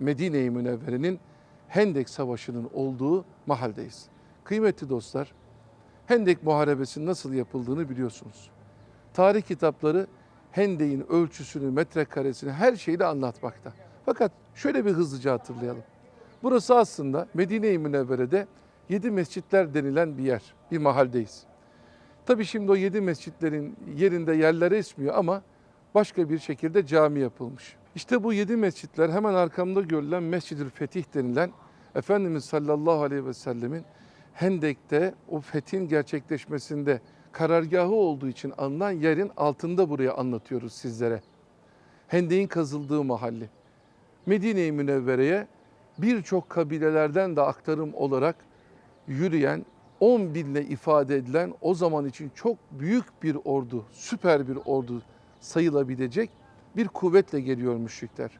Medine-i Münevvere'nin Hendek Savaşı'nın olduğu mahaldeyiz. Kıymetli dostlar, Hendek Muharebesi'nin nasıl yapıldığını biliyorsunuz. Tarih kitapları Hendek'in ölçüsünü, metrekaresini her şeyi de anlatmakta. Fakat şöyle bir hızlıca hatırlayalım. Burası aslında Medine-i Münevvere'de yedi mescitler denilen bir yer, bir mahaldeyiz. Tabii şimdi o yedi mescitlerin yerinde yerler esmiyor ama başka bir şekilde cami yapılmış. İşte bu yedi mescitler hemen arkamda görülen Mescid-ül Fetih denilen Efendimiz sallallahu aleyhi ve sellemin Hendek'te o fethin gerçekleşmesinde karargahı olduğu için alınan yerin altında buraya anlatıyoruz sizlere. Hendek'in kazıldığı mahalli. Medine-i Münevvere'ye birçok kabilelerden de aktarım olarak yürüyen 10 binle ifade edilen o zaman için çok büyük bir ordu, süper bir ordu sayılabilecek bir kuvvetle geliyor müşrikler.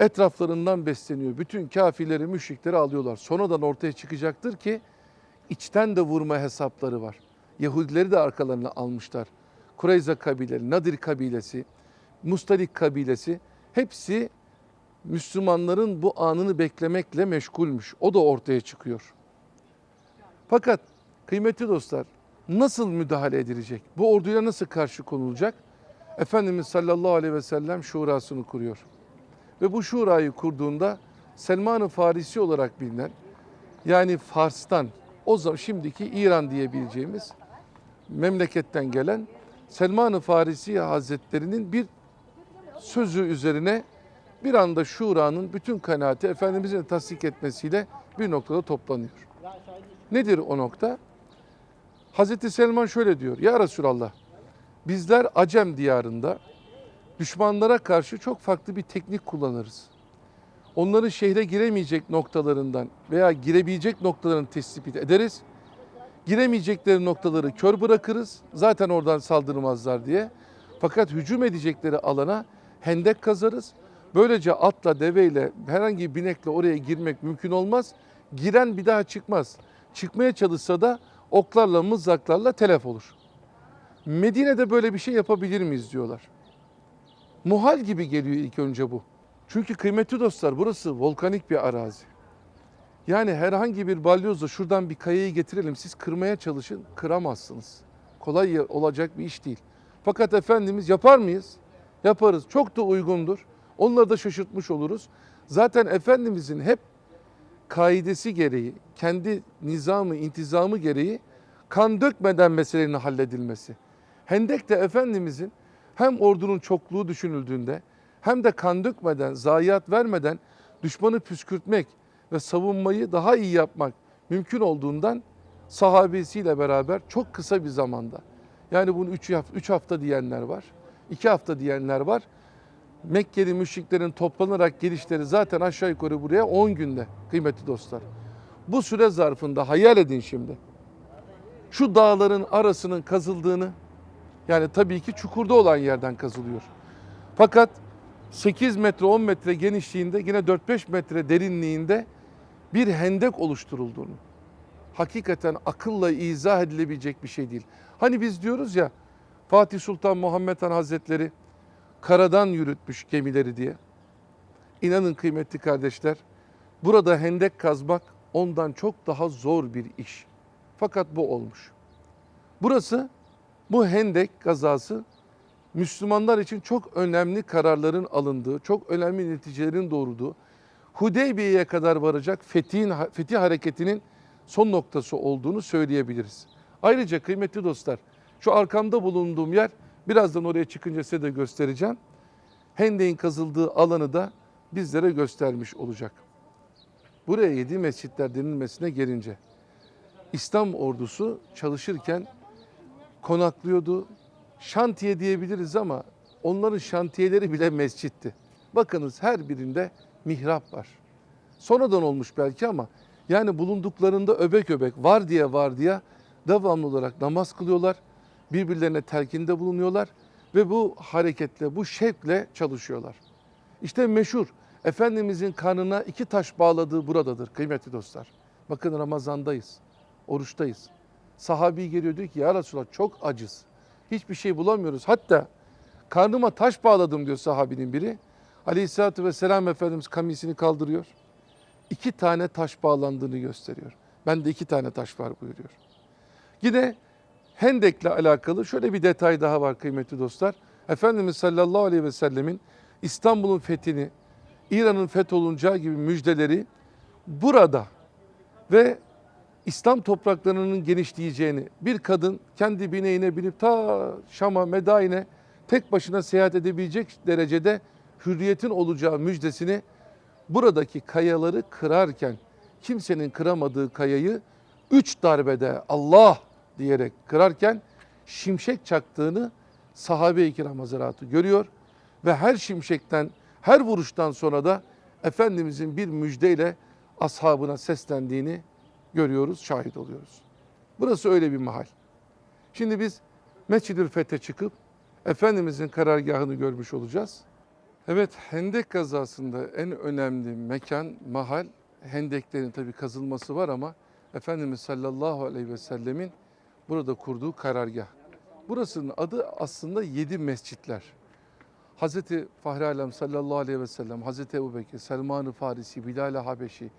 Etraflarından besleniyor. Bütün kafirleri, müşrikleri alıyorlar. Sonradan ortaya çıkacaktır ki içten de vurma hesapları var. Yahudileri de arkalarına almışlar. Kureyza kabileleri, Nadir kabilesi, Mustalik kabilesi hepsi Müslümanların bu anını beklemekle meşgulmüş. O da ortaya çıkıyor. Fakat kıymetli dostlar nasıl müdahale edilecek? Bu orduya nasıl karşı konulacak? Efendimiz sallallahu aleyhi ve sellem şurasını kuruyor. Ve bu şurayı kurduğunda Selman-ı Farisi olarak bilinen yani Fars'tan o zaman şimdiki İran diyebileceğimiz memleketten gelen Selman-ı Farisi Hazretleri'nin bir sözü üzerine bir anda şuranın bütün kanaati Efendimizin tasdik etmesiyle bir noktada toplanıyor. Nedir o nokta? Hazreti Selman şöyle diyor. Ya Resulallah bizler Acem diyarında düşmanlara karşı çok farklı bir teknik kullanırız. Onların şehre giremeyecek noktalarından veya girebilecek noktalarını tespit ederiz. Giremeyecekleri noktaları kör bırakırız. Zaten oradan saldırmazlar diye. Fakat hücum edecekleri alana hendek kazarız. Böylece atla, deveyle, herhangi bir binekle oraya girmek mümkün olmaz. Giren bir daha çıkmaz. Çıkmaya çalışsa da oklarla, mızraklarla telef olur. Medine'de böyle bir şey yapabilir miyiz diyorlar. Muhal gibi geliyor ilk önce bu. Çünkü kıymetli dostlar burası volkanik bir arazi. Yani herhangi bir balyozla şuradan bir kayayı getirelim siz kırmaya çalışın kıramazsınız. Kolay olacak bir iş değil. Fakat Efendimiz yapar mıyız? Yaparız. Çok da uygundur. Onları da şaşırtmış oluruz. Zaten Efendimizin hep kaidesi gereği, kendi nizamı, intizamı gereği kan dökmeden meselenin halledilmesi. Hendek'te Efendimizin hem ordunun çokluğu düşünüldüğünde hem de kan dökmeden, zayiat vermeden düşmanı püskürtmek ve savunmayı daha iyi yapmak mümkün olduğundan sahabesiyle beraber çok kısa bir zamanda yani bunu 3 hafta, üç hafta diyenler var, 2 hafta diyenler var. Mekkeli müşriklerin toplanarak gelişleri zaten aşağı yukarı buraya 10 günde kıymetli dostlar. Bu süre zarfında hayal edin şimdi. Şu dağların arasının kazıldığını yani tabii ki çukurda olan yerden kazılıyor. Fakat 8 metre 10 metre genişliğinde yine 4-5 metre derinliğinde bir hendek oluşturulduğunu hakikaten akılla izah edilebilecek bir şey değil. Hani biz diyoruz ya Fatih Sultan Muhammed Han Hazretleri karadan yürütmüş gemileri diye. İnanın kıymetli kardeşler burada hendek kazmak ondan çok daha zor bir iş. Fakat bu olmuş. Burası bu hendek kazası Müslümanlar için çok önemli kararların alındığı, çok önemli neticelerin doğurduğu, Hudeybiye'ye kadar varacak fethin, fetih hareketinin son noktası olduğunu söyleyebiliriz. Ayrıca kıymetli dostlar, şu arkamda bulunduğum yer, birazdan oraya çıkınca size de göstereceğim. Hendek'in kazıldığı alanı da bizlere göstermiş olacak. Buraya yedi mescitler denilmesine gelince, İslam ordusu çalışırken konaklıyordu. Şantiye diyebiliriz ama onların şantiyeleri bile mescitti. Bakınız her birinde mihrap var. Sonradan olmuş belki ama yani bulunduklarında öbek öbek var diye var diye devamlı olarak namaz kılıyorlar. Birbirlerine telkinde bulunuyorlar ve bu hareketle, bu şevkle çalışıyorlar. İşte meşhur Efendimizin karnına iki taş bağladığı buradadır kıymetli dostlar. Bakın Ramazandayız, oruçtayız. Sahabi geliyor diyor ki ya Resulallah çok acız. Hiçbir şey bulamıyoruz. Hatta karnıma taş bağladım diyor sahabinin biri. Aleyhisselatü Vesselam Efendimiz kamisini kaldırıyor. İki tane taş bağlandığını gösteriyor. Bende iki tane taş var buyuruyor. Yine Hendek'le alakalı şöyle bir detay daha var kıymetli dostlar. Efendimiz sallallahu aleyhi ve sellemin İstanbul'un fethini, İran'ın fetholunacağı gibi müjdeleri burada ve İslam topraklarının genişleyeceğini, bir kadın kendi bineğine binip ta Şam'a, Medain'e tek başına seyahat edebilecek derecede hürriyetin olacağı müjdesini buradaki kayaları kırarken kimsenin kıramadığı kayayı üç darbede Allah diyerek kırarken şimşek çaktığını sahabe-i kiram hazaratı görüyor ve her şimşekten, her vuruştan sonra da Efendimizin bir müjdeyle ashabına seslendiğini görüyoruz, şahit oluyoruz. Burası öyle bir mahal. Şimdi biz Mescid-i Fethe çıkıp Efendimizin karargahını görmüş olacağız. Evet, Hendek kazasında en önemli mekan, mahal, Hendeklerin tabi kazılması var ama Efendimiz sallallahu aleyhi ve sellemin burada kurduğu karargah. Burasının adı aslında yedi mescitler. Hazreti Fahri Alem sallallahu aleyhi ve sellem, Hazreti Ebu Bekir, Selman-ı Farisi, Bilal-i Habeşi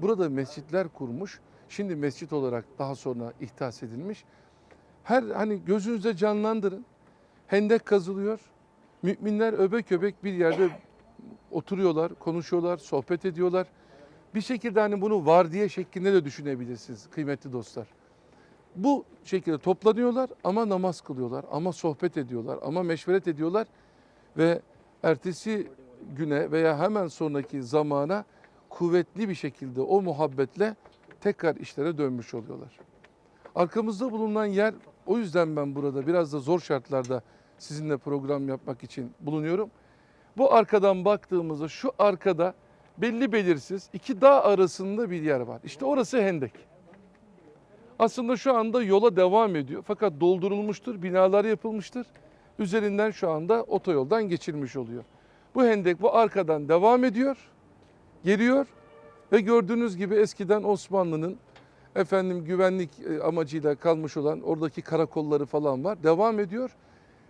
burada mescitler kurmuş. Şimdi mescit olarak daha sonra ihdas edilmiş. Her hani gözünüzde canlandırın. Hendek kazılıyor. Müminler öbek öbek bir yerde oturuyorlar, konuşuyorlar, sohbet ediyorlar. Bir şekilde hani bunu var diye şeklinde de düşünebilirsiniz kıymetli dostlar. Bu şekilde toplanıyorlar ama namaz kılıyorlar, ama sohbet ediyorlar, ama meşveret ediyorlar ve ertesi güne veya hemen sonraki zamana kuvvetli bir şekilde o muhabbetle tekrar işlere dönmüş oluyorlar. Arkamızda bulunan yer o yüzden ben burada biraz da zor şartlarda sizinle program yapmak için bulunuyorum. Bu arkadan baktığımızda şu arkada belli belirsiz iki dağ arasında bir yer var. İşte orası Hendek. Aslında şu anda yola devam ediyor fakat doldurulmuştur, binalar yapılmıştır. Üzerinden şu anda otoyoldan geçilmiş oluyor. Bu hendek bu arkadan devam ediyor, geliyor ve gördüğünüz gibi eskiden Osmanlı'nın efendim güvenlik e, amacıyla kalmış olan oradaki karakolları falan var. Devam ediyor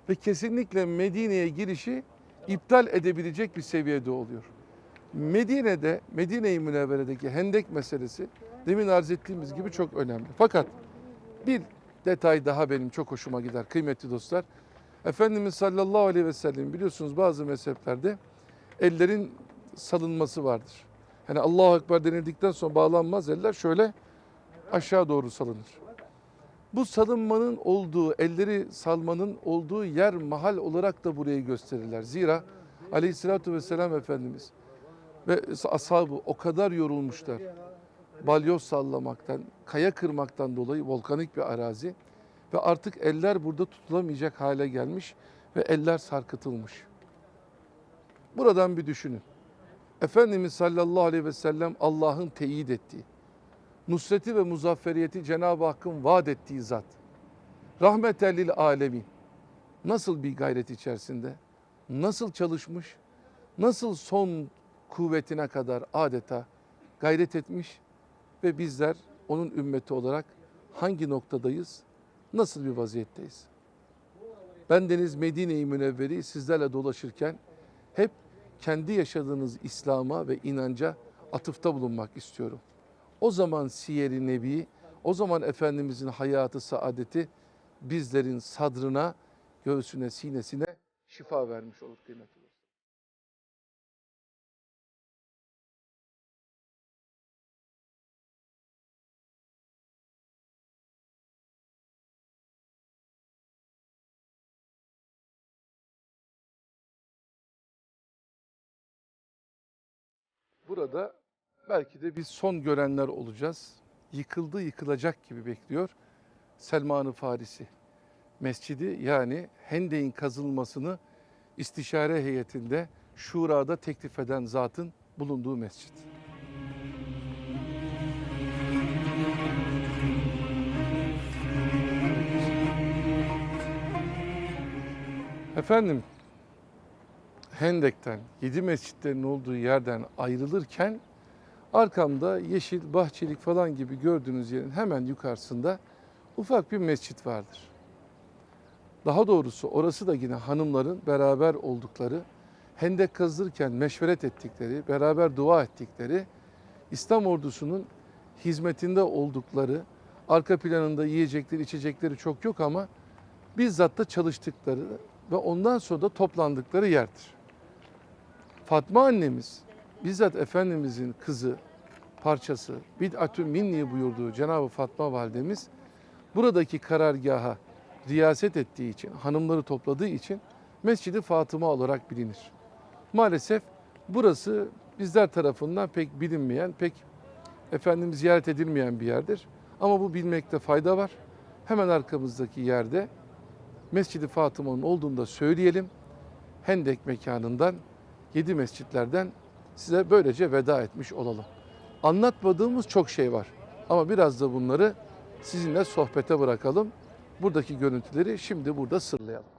ve kesinlikle Medine'ye girişi iptal edebilecek bir seviyede oluyor. Medine'de, Medine-i Münevvere'deki hendek meselesi demin arz ettiğimiz gibi çok önemli. Fakat bir detay daha benim çok hoşuma gider kıymetli dostlar. Efendimiz sallallahu aleyhi ve sellem biliyorsunuz bazı mezheplerde ellerin salınması vardır. Hani Allahu Ekber denildikten sonra bağlanmaz eller şöyle aşağı doğru salınır. Bu salınmanın olduğu, elleri salmanın olduğu yer mahal olarak da burayı gösterirler. Zira aleyhissalatü vesselam Efendimiz ve ashabı o kadar yorulmuşlar. Balyoz sallamaktan, kaya kırmaktan dolayı volkanik bir arazi ve artık eller burada tutulamayacak hale gelmiş ve eller sarkıtılmış. Buradan bir düşünün. Efendimiz sallallahu aleyhi ve sellem Allah'ın teyit ettiği, nusreti ve muzafferiyeti Cenab-ı Hakk'ın vaat ettiği zat. Rahmeten lil alemin. Nasıl bir gayret içerisinde, nasıl çalışmış, nasıl son kuvvetine kadar adeta gayret etmiş ve bizler onun ümmeti olarak hangi noktadayız, nasıl bir vaziyetteyiz? Ben Deniz Medine-i Münevveri sizlerle dolaşırken hep kendi yaşadığınız İslam'a ve inanca atıfta bulunmak istiyorum. O zaman siyer-i nebi, o zaman Efendimizin hayatı, saadeti bizlerin sadrına, göğsüne, sinesine şifa vermiş olur kıymetli. Burada belki de biz son görenler olacağız. Yıkıldı yıkılacak gibi bekliyor Selman-ı Farisi. Mescidi yani Hendek'in kazılmasını istişare heyetinde şurada teklif eden zatın bulunduğu mescit. Efendim Hendek'ten, yedi mescitlerin olduğu yerden ayrılırken arkamda yeşil, bahçelik falan gibi gördüğünüz yerin hemen yukarısında ufak bir mescit vardır. Daha doğrusu orası da yine hanımların beraber oldukları, hendek kazırken meşveret ettikleri, beraber dua ettikleri, İslam ordusunun hizmetinde oldukları, arka planında yiyecekleri, içecekleri çok yok ama bizzat da çalıştıkları ve ondan sonra da toplandıkları yerdir. Fatma annemiz bizzat Efendimizin kızı, parçası, bid'atü minni buyurduğu Cenab-ı Fatma validemiz buradaki karargaha riyaset ettiği için, hanımları topladığı için Mescidi Fatıma olarak bilinir. Maalesef burası bizler tarafından pek bilinmeyen, pek efendim ziyaret edilmeyen bir yerdir. Ama bu bilmekte fayda var. Hemen arkamızdaki yerde Mescidi Fatıma'nın olduğunu da söyleyelim. Hendek mekanından, yedi mescitlerden size böylece veda etmiş olalım. Anlatmadığımız çok şey var. Ama biraz da bunları sizinle sohbete bırakalım. Buradaki görüntüleri şimdi burada sırlayalım.